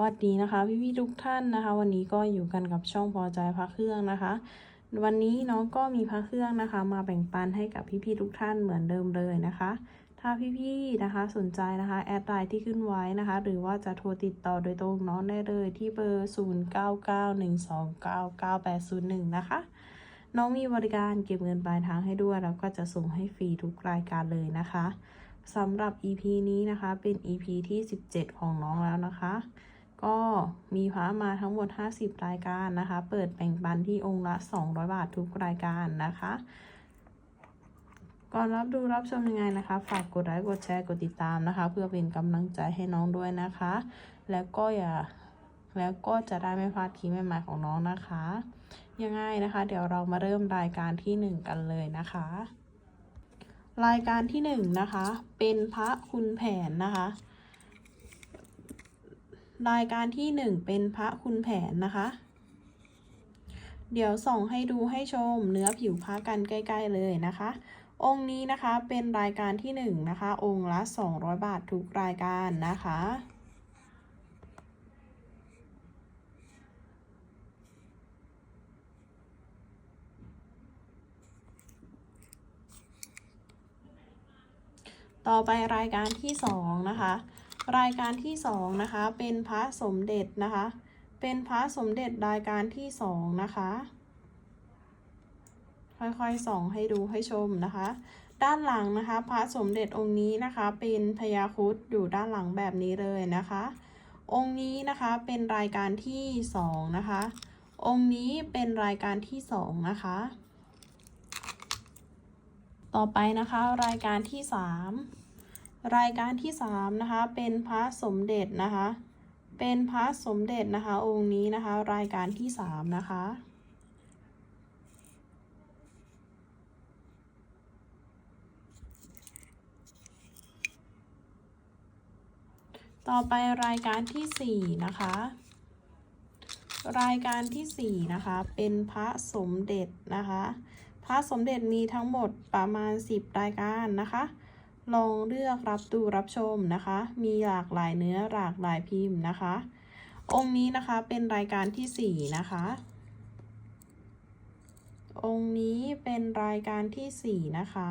สวัสดีนะคะพี่พี่ๆทุกท่านนะคะ วันนี้ก็อยู่กันกับช่องพอใจพระเครื่องนะคะ วันนี้น้องก็มีพระเครื่องนะคะ มาแบ่งปันให้กับพี่พี่ๆทุกท่านเหมือนเดิมเลยนะคะ ถ้าพี่พี่ๆนะคะสนใจนะคะแอดไลน์ที่ขึ้นไว้นะคะ หรือว่าจะโทรติดต่อโดยตรงน้องได้เลยที่เบอร์ 0991299801 นะคะ น้องมีบริการเก็บเงินปลายทางให้ด้วยแล้วก็จะส่งให้ฟรีทุกรายการเลยนะคะสำหรับ EP นี้นะคะเป็น EP ที่ 17 ของน้องแล้วนะคะ ก็มีพระมาทั้งหมด 50 รายการนะคะ เปิดแบ่งปันที่องค์ละ 200 บาททุกรายการนะคะ ก่อนรับดูรับชมยังไงนะคะ ฝากกดไลค์กดแชร์กดติดตามนะคะ เพื่อเป็นกำลังใจให้น้องด้วยนะคะ แล้วก็อย่าแล้วก็จะได้ไม่พลาดคลิปใหม่ๆของน้องนะคะ ยังไงนะคะ เดี๋ยวเรามาเริ่มรายการที่ 1 กันเลยนะคะ รายการที่ 1 นะคะ เป็นพระคุณแผนนะคะ รายการที่ 1 เป็นพระคุณแผนนะคะ เดี๋ยวส่องให้ดูให้ชมเนื้อผิวพระกันใกล้ ๆ เลยนะคะ องค์นี้นะคะเป็นรายการที่ 1 นะคะ องค์ละ 200 บาททุกรายการนะคะต่อไปรายการที่ 2 นะคะ รายการที่2นะคะเป็นพระสมเด็จนะคะ เป็นพระสมเด็จรายการที่2นะคะ ค่อยๆส่องให้ดูให้ชมนะคะ ด้านหลังนะคะ พระสมเด็จองค์นี้นะคะ เป็นพญาครุดอยู่ด้านหลังแบบนี้เลยนะคะ องค์นี้นะคะเป็นรายการที่2นะคะ องค์นี้เป็นรายการที่2นะคะต่อไปนะคะรายการที่ 3 รายการที่3นะคะเป็นพระสมเด็จนะคะ เป็นพระสมเด็จนะคะองค์นี้นะคะรายการที่3นะคะต่อไปรายการที่ 4 นะคะ รายการที่ 4 นะคะ เป็นพระสมเด็จนะคะ พระสมเด็จมีทั้งหมดประมาณ 10 รายการนะคะ ลองเลือกรับดูรับชมนะคะ มีหลากหลายเนื้อหลากหลายพิมพ์นะคะ องค์นี้นะคะเป็นรายการที่ 4 นะคะ องค์นี้เป็นรายการที่ 4 นะคะ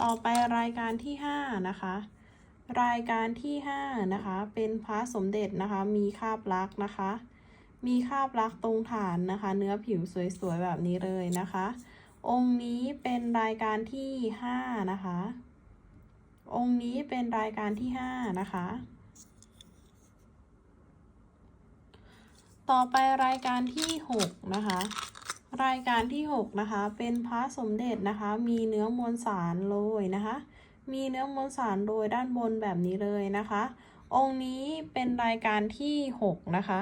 ต่อไปรายการที่ 5 นะคะ รายการที่ 5 นะคะ เป็นพระสมเด็จนะคะ มีคาบลักษ์นะคะ มีคาบลักตรงฐานนะคะ เนื้อผิวสวยๆแบบนี้เลยนะคะ องค์นี้เป็นรายการที่5นะคะ องค์นี้เป็นรายการที่5นะคะ ต่อไปรายการที่6นะคะ รายการที่6นะคะ เป็นพระสมเด็จนะคะ มีเนื้อมวลสารโรยนะคะ มีเนื้อมวลสารโรยด้านบนแบบนี้เลยนะคะ องค์นี้เป็นรายการที่6นะคะ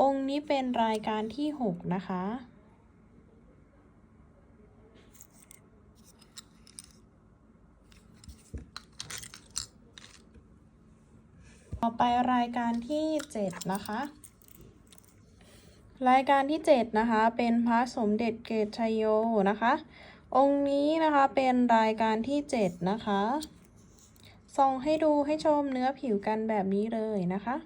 องค์นี้เป็นรายการที่ 6 นะคะ ต่อไปรายการที่ 7 นะคะ รายการที่ 7 นะคะ เป็นพระสมเด็จเกตชยโยนะคะ องค์นี้นะคะเป็นรายการที่ 7 นะคะ ส่องให้ดูให้ชมเนื้อผิวกันแบบนี้เลยนะคะ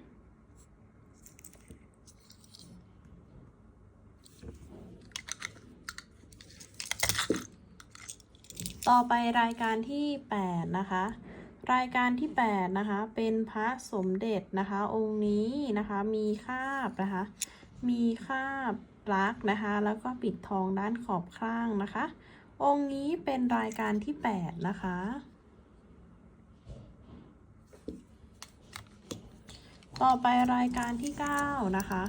ต่อไปรายการที่ 8 นะคะ รายการที่ 8 นะคะ เป็นพระสมเด็จนะคะ องค์นี้นะคะมีคาบนะคะ มีคาบลักนะคะ แล้วก็ปิดทองด้านขอบข้างนะคะ องค์นี้เป็นรายการที่ 8 นะคะ ต่อไปรายการที่ 9 นะคะ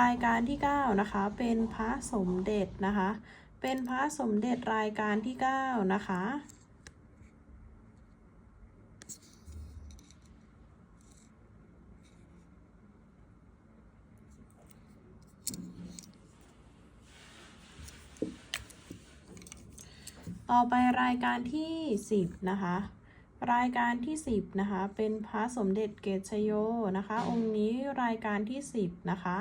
รายการที่ 9 นะคะ เป็นพระสมเด็จนะคะ เป็นพระสมเด็จรายการที่ 9 นะคะ ต่อไปรายการที่ 10 นะคะ รายการที่ 10 นะคะ เป็นพระสมเด็จเกตชโยนะคะ องค์นี้รายการที่ 10 นะคะ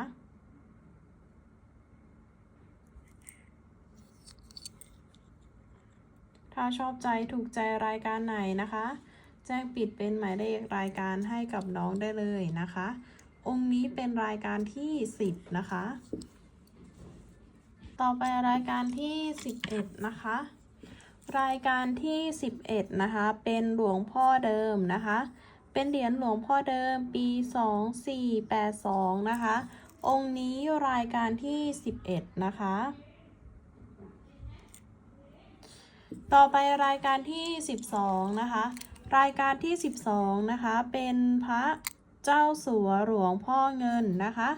ถ้าชอบใจถูกใจรายการไหนนะคะ แจ้งปิดเป็นหมายเลขรายการให้กับน้องได้เลยนะคะ องค์นี้เป็นรายการที่ 10 นะคะ ต่อไปรายการที่ 11 นะคะ รายการที่ 11 นะคะ เป็นหลวงพ่อเดิมนะคะ เป็นเหรียญหลวงพ่อเดิมปี 2482 นะคะ องค์นี้รายการที่ 11 นะคะ ต่อไปรายการที่ 12 นะคะ รายการที่ 12 นะคะ เป็นพระเจ้าสัวหลวงพ่อเงินนะคะ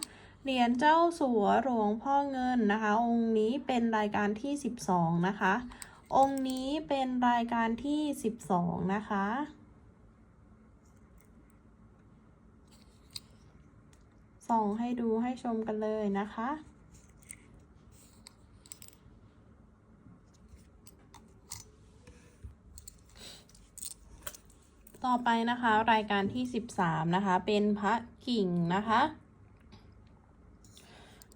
เหรียญเจ้าสัวหลวงพ่อเงินนะคะ องค์นี้เป็นรายการที่ 12 นะคะ องค์นี้เป็นรายการที่ 12 นะคะส่องให้ดูให้ชมกันเลยนะคะ ต่อไปนะคะรายการที่ 13 นะคะ เป็นพระกิ่งนะคะ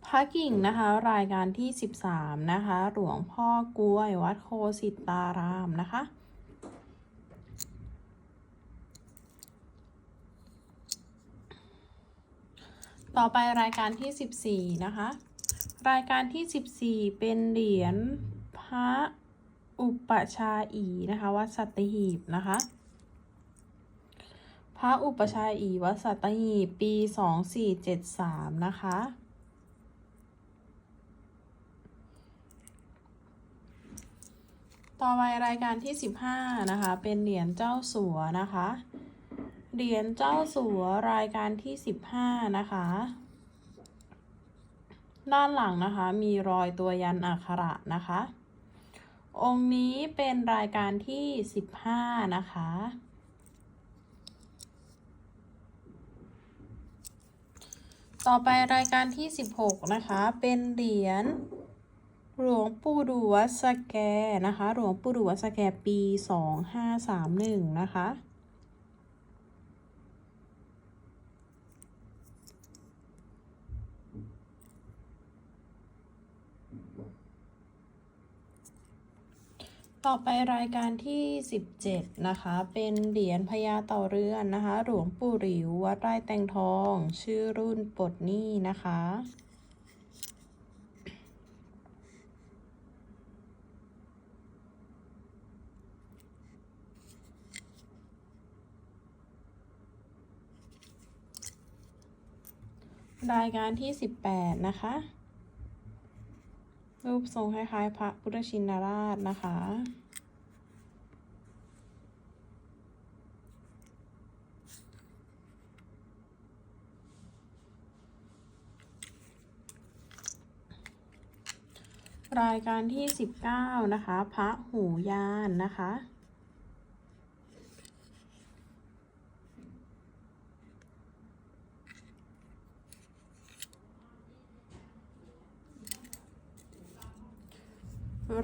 พระกิ่งนะคะ รายการที่ 13 นะคะ หลวงพ่อกล้วยวัดโคสิตารามนะคะต่อไปรายการที่ 14 นะคะ รายการที่ 14 เป็นเหรียญพระอุปชาอีนะคะวัดสัตหีบนะคะ ระอุปชาอีวัดสัตหีบปี2473นะคะ ต่อไปรายการที่15นะคะ เป็นเหรียญเจ้าสัวนะคะ เหรียญเจ้าสัวรายการที่15นะคะ ด้านหลังนะคะมีรอยตัวยันอักขระนะคะองค์นี้เป็นรายการที่ 15 นะคะ ต่อไปรายการที่ 16 นะคะ เป็นเหรียญหลวงปู่ดูวัดสแกนะคะ หลวงปู่ดูวัดสแกปี 2531 นะคะ ต่อไปรายการที่ 17 นะคะ เป็นเหรียญพญาเต่าเรือนนะคะ หลวงปู่หลิววัดไร่แตงทอง ชื่อรุ่นปลดหนี้นะคะรายการที่ 18 นะคะ รูปทรงคล้ายๆ พระพุทธชินราชนะคะ รายการที่ 19 นะคะ พระหูยานนะคะ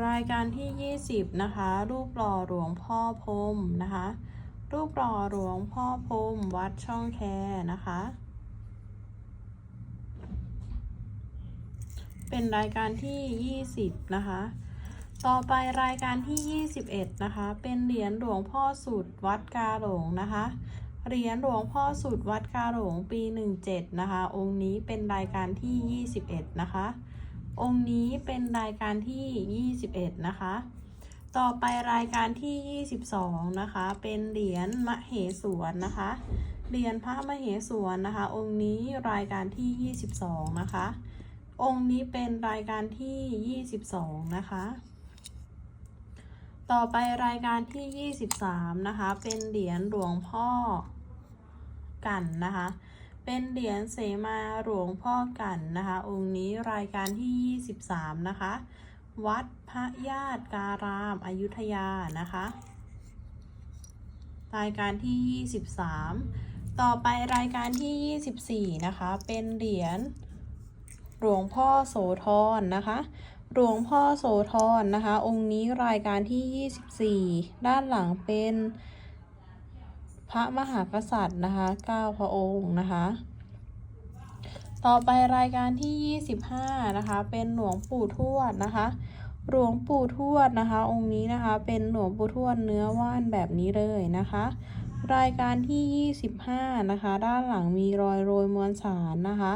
รายการที่ 20 นะคะ รูปหล่อหลวงพ่อพรมนะคะ รูปหล่อหลวงพ่อพรมวัดช่องแคนะคะ เป็นรายการที่ 20 นะคะ ต่อไปรายการที่ 21 นะคะ เป็นเหรียญหลวงพ่อสุดวัดกาหลงนะคะเหรียญหลวงพ่อสุดวัดกาหลงปี 17 นะคะ องค์นี้เป็นรายการที่ 21 นะคะ องค์นี้เป็นรายการที่ 21 นะคะ ต่อไปรายการที่ 22 นะคะ เป็นเหรียญมเหสวนนะคะ เหรียญพระมเหสวนนะคะ องค์นี้รายการที่ 22 นะคะ องค์นี้เป็นรายการที่ 22 นะคะ ต่อไปรายการที่ 23 นะคะ เป็นเหรียญหลวงพ่อกันนะคะ เป็นเหรียญเสมาหลวงพ่อกันนะคะ องค์นี้รายการที่ 23 นะคะ วัดพระญาติการามอายุทยานะคะ รายการที่ 23 ต่อไปรายการที่ 24 นะคะ เป็นเหรียญหลวงพ่อโสธรนะคะ หลวงพ่อโสธรนะคะ องค์นี้รายการที่ 24 ด้านหลังเป็น พระมหากษัตริย์นะคะ9พระองค์นะคะ ต่อไปรายการที่ 25 นะคะ เป็นหลวงปู่ทวดนะคะ หลวงปู่ทวดนะคะ องค์นี้นะคะเป็นหลวงปู่ทวดเนื้อว่านแบบนี้เลยนะคะ รายการที่ 25 นะคะ ด้านหลังมีรอยโรยมวลสารนะคะ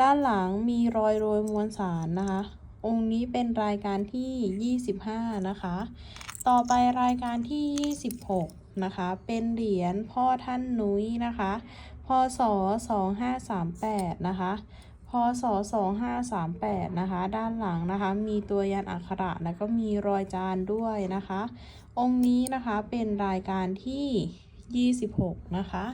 ด้านหลังมีรอยโรยมวลสารนะคะ องค์นี้เป็นรายการที่ 25 นะคะ ต่อไปรายการที่ 26 นะคะ เป็นเหรียญพ่อท่านนุ้ยนะคะพศ2538นะคะพศ2538นะคะ ด้านหลังนะคะ มีตัวยันอักขระแล้วก็มีรอยจานด้วยนะคะ องค์นี้นะคะเป็นรายการที่ 26 นะคะ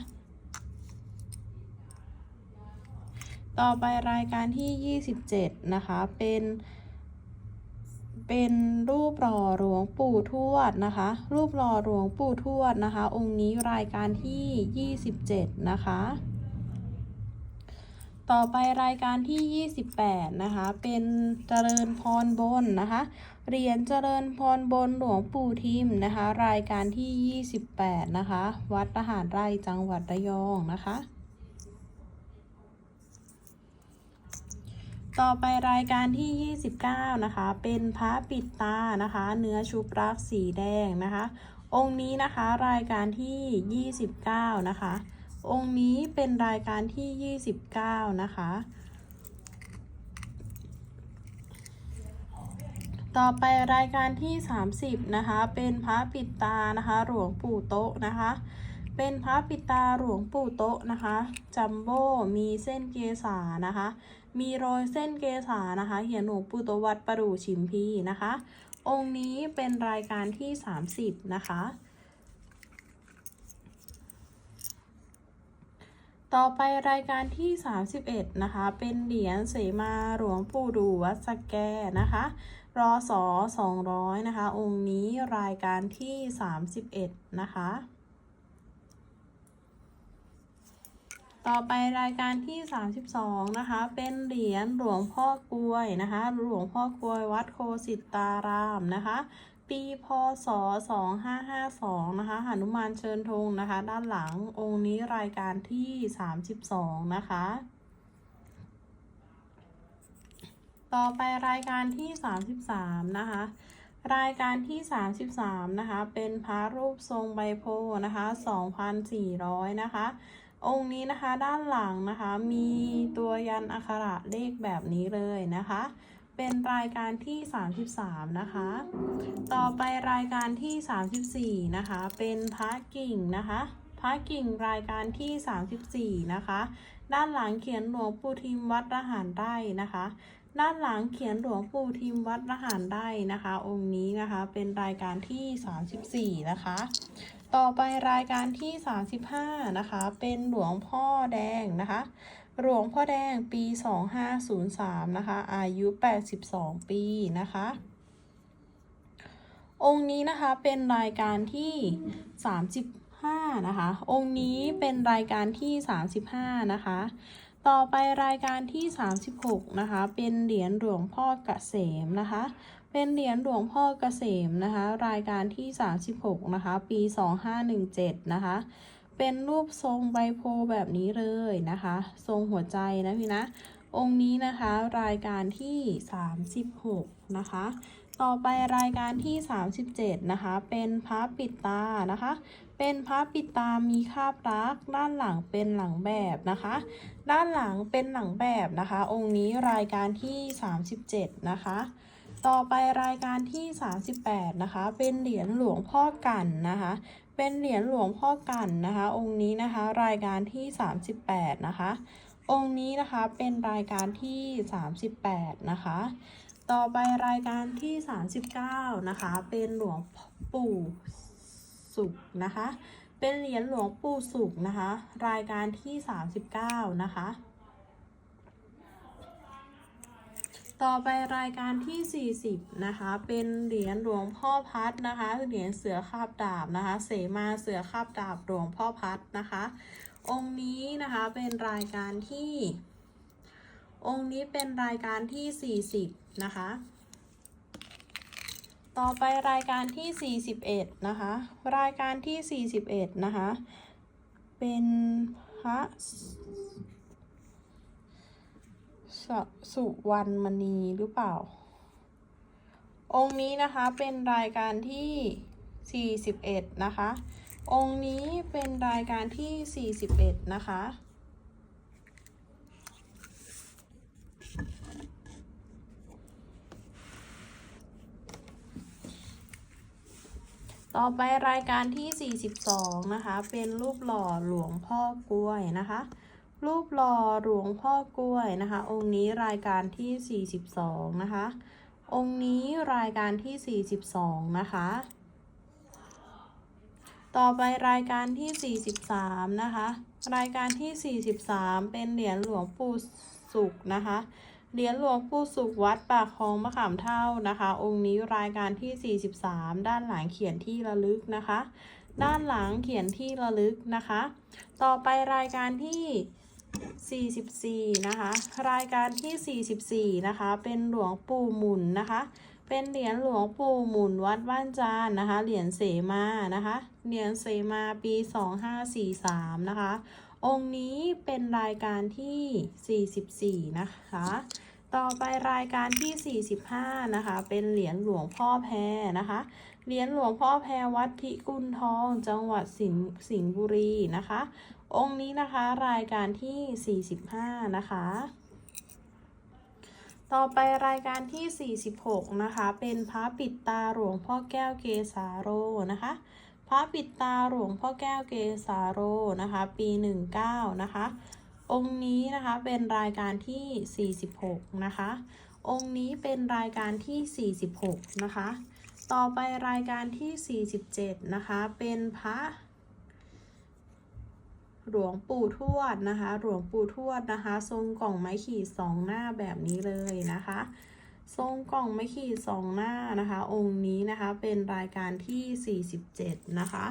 ต่อไปรายการที่ 27 นะคะ เป็น เป็นรูปหล่อหลวงปู่ทวดนะคะ รูปหล่อหลวงปู่ทวดนะคะ องค์นี้รายการที่ 27 นะคะ ต่อไปรายการที่ 28 นะคะ เป็นเจริญพรบนนะคะ เหรียญเจริญพรบนหลวงปู่ทิมนะคะ รายการที่ 28 นะคะ วัดทหารไร่จังหวัดระยองนะคะ ต่อไปรายการที่ 29 นะคะ เป็นพระปิดตานะคะ เนื้อชุบรักสีแดงนะคะ องค์นี้นะคะรายการที่ 29 นะคะ องค์นี้เป็นรายการที่ 29 นะคะ ต่อไปรายการที่ 30 นะคะ เป็นพระปิดตานะคะหลวงปู่โต๊ะนะคะเป็นพระปิดตาหลวงปู่โต๊ะนะคะ จัมโบ้มีเส้นเกษานะคะ มีรอยเส้นเกษานะคะ เหียนหลวงปู่ตวัดประดู่ชิมพีนะคะ องค์นี้เป็นรายการที่ 30 นะคะ ต่อไปรายการที่ 31 นะคะ เป็นเหรียญเสมาหลวงปู่ดูวัดสแกนะคะรอสอ200 นะคะ องค์นี้รายการที่ 31 นะคะ ต่อไปรายการที่ 32 นะคะ เป็นเหรียญหลวงพ่อกลวยนะคะ หลวงพ่อกลวยวัดโคสิตารามนะคะ ปีพศ 2552 นะคะหนุมานเชิญธงนะคะ ด้านหลังองค์นี้รายการที่ 32 นะคะ ต่อไปรายการที่ 33 นะคะรายการที่ 33 นะคะ เป็นพระรูปทรงใบโพธิ์นะคะ 2,400 นะคะ องค์นี้นะคะด้านหลังนะคะมีตัวยันอักขระเลขแบบนี้เลยนะคะ เป็นรายการที่ 33 นะคะ ต่อไปรายการที่ 34 นะคะ เป็นพระกิ่งนะคะพระกิ่งรายการที่ 34 นะคะ ด้านหลังเขียนหลวงปู่ทิมวัดระหารได้นะคะ ด้านหลังเขียนหลวงปู่ทิมวัดระหารได้นะคะ องค์นี้นะคะเป็นรายการที่ 34 นะคะ ต่อไปรายการที่ 35 นะคะ เป็นหลวงพ่อแดงนะคะ หลวงพ่อแดงปี 2503 นะคะ อายุ 82 ปีนะคะ องค์นี้นะคะเป็นรายการที่35นะคะองค์นี้เป็นรายการที่ 35 นะคะ ต่อไปรายการที่ 36 นะคะ เป็นเหรียญหลวงพ่อเกษมนะคะ เป็นเหรียญหลวงพ่อเกษมนะคะ รายการที่ 36 นะคะ ปี 2517 นะคะ เป็นรูปทรงใบโพธิ์แบบนี้เลยนะคะ ทรงหัวใจนะพี่นะ องค์นี้นะคะรายการที่ 36 นะคะ ต่อไปรายการที่ 37 นะคะ เป็นพระปิดตานะคะ เป็นพระปิดตามีคาบรัก ด้านหลังเป็นหลังแบบนะคะ ด้านหลังเป็นหลังแบบนะคะ องค์นี้รายการที่ 37 นะคะ ต่อไปรายการที่ 38 นะคะ เป็นเหรียญหลวงพ่อกันนะคะ เป็นเหรียญหลวงพ่อกันนะคะ องค์นี้นะคะรายการที่ 38 นะคะ องค์นี้นะคะเป็นรายการที่ 38 นะคะ ต่อไปรายการที่ 39 นะคะ เป็นหลวงปู่ สุขนะคะ เป็นเหรียญหลวงปู่สุขนะคะ รายการที่ 39 นะคะ ต่อไปรายการที่ 40 นะคะ เป็นเหรียญหลวงพ่อพัดนะคะ เหรียญเสือคาบดาบนะคะ เสมาเสือคาบดาบหลวงพ่อพัดนะคะ องค์นี้นะคะเป็นรายการที่ องค์นี้เป็นรายการที่ 40 นะคะ ต่อไปรายการที่ 41 นะคะ รายการที่ 41 นะคะ เป็นพระสสุวรรณมณีหรือเปล่า องค์นี้นะคะเป็นรายการที่ 41 นะคะ องค์นี้เป็นรายการที่ 41 นะคะ ต่อไปรายการที่ 42 นะคะ เป็นรูปหล่อหลวงพ่อกล้วยนะคะ รูปหล่อหลวงพ่อกล้วยนะคะ องค์นี้รายการที่ 42 นะคะ องค์นี้รายการที่ 42 นะคะ ต่อไปรายการที่ 43 นะคะ รายการที่ 43 เป็นเหรียญหลวงปู่สุขนะคะ เหรียญหลวงปู่สุขวัดปากคลองมะขามเท่านะคะ องค์นี้รายการที่ 43 ด้านหลังเขียนที่ระลึกนะคะ ด้านหลังเขียนที่ระลึกนะคะ ต่อไปรายการที่ 44 นะคะ รายการที่ 44 นะคะ เป็นหลวงปู่หมุนนะคะ เป็นเหรียญหลวงปู่หมุนวัดบ้านจานนะคะ เหรียญเสมานะคะ เหรียญเสมาปี 2543 นะคะ องค์นี้เป็นรายการที่ 44 นะคะ ต่อไปรายการที่ 45 นะคะ เป็นเหรียญหลวงพ่อแพรนะคะ เหรียญหลวงพ่อแพรวัดพิกุลทอง จังหวัดสิงห์สิงห์บุรีนะคะ องค์นี้นะคะรายการที่ 45 นะคะ ต่อไปรายการที่ 46 นะคะ เป็นพระปิดตาหลวงพ่อแก้วเกสาโรนะคะ พระปิดตาหลวงพ่อแก้วเกสาโรนะคะ ปี 19 นะคะ องค์นี้นะคะเป็นรายการที่ 46 นะคะ องค์นี้เป็นรายการที่ 46 นะคะ ต่อไปรายการที่ 47 นะคะ เป็นพระหลวงปู่ทวดนะคะ หลวงปู่ทวดนะคะ ทรงกล่องไม้ขีดสองหน้าแบบนี้เลยนะคะ ทรงกล่องไม้ขีดสองหน้านะคะ องค์นี้นะคะเป็นรายการที่ 47 นะคะ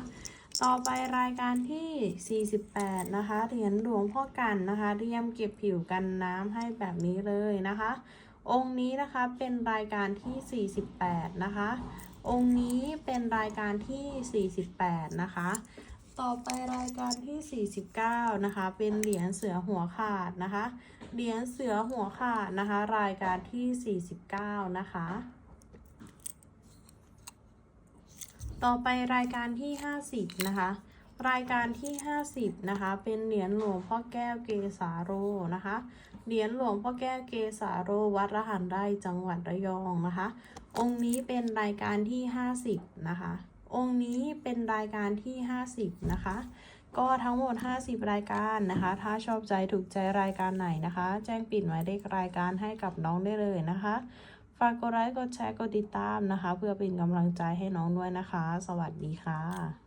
ต่อไปรายการที่ 48 นะคะเหรียญหลวงพ่อกันนะคะเรียมเก็บผิวกันน้ำให้แบบนี้เลยนะคะ องค์นี้นะคะเป็นรายการที่ 48 นะคะ องค์นี้เป็นรายการที่ 48 นะคะต่อไปรายการที่ 49 นะคะ เป็นเหรียญเสือหัวขาดนะคะ เหรียญเสือหัวขาดนะคะ รายการที่ 49 นะคะ ต่อไปรายการที่ 50 นะคะ รายการที่ 50 นะคะ เป็นเหรียญหลวงพ่อแก้วเกสาโรนะคะ เหรียญหลวงพ่อแก้วเกสาโรวัดระหันไร่จังหวัดระยองนะคะ องค์นี้เป็นรายการที่ 50 นะคะ องค์นี้เป็นรายการที่ 50 นะคะ ก็ทั้งหมด 50 รายการนะคะ ถ้าชอบใจถูกใจรายการไหนนะคะ แจ้งปิดหมายเลขรายการให้กับน้องได้เลยนะคะ ฝากกดไลค์กดแชร์กดติดตามนะคะ เพื่อเป็นกำลังใจให้น้องด้วยนะคะ สวัสดีค่ะ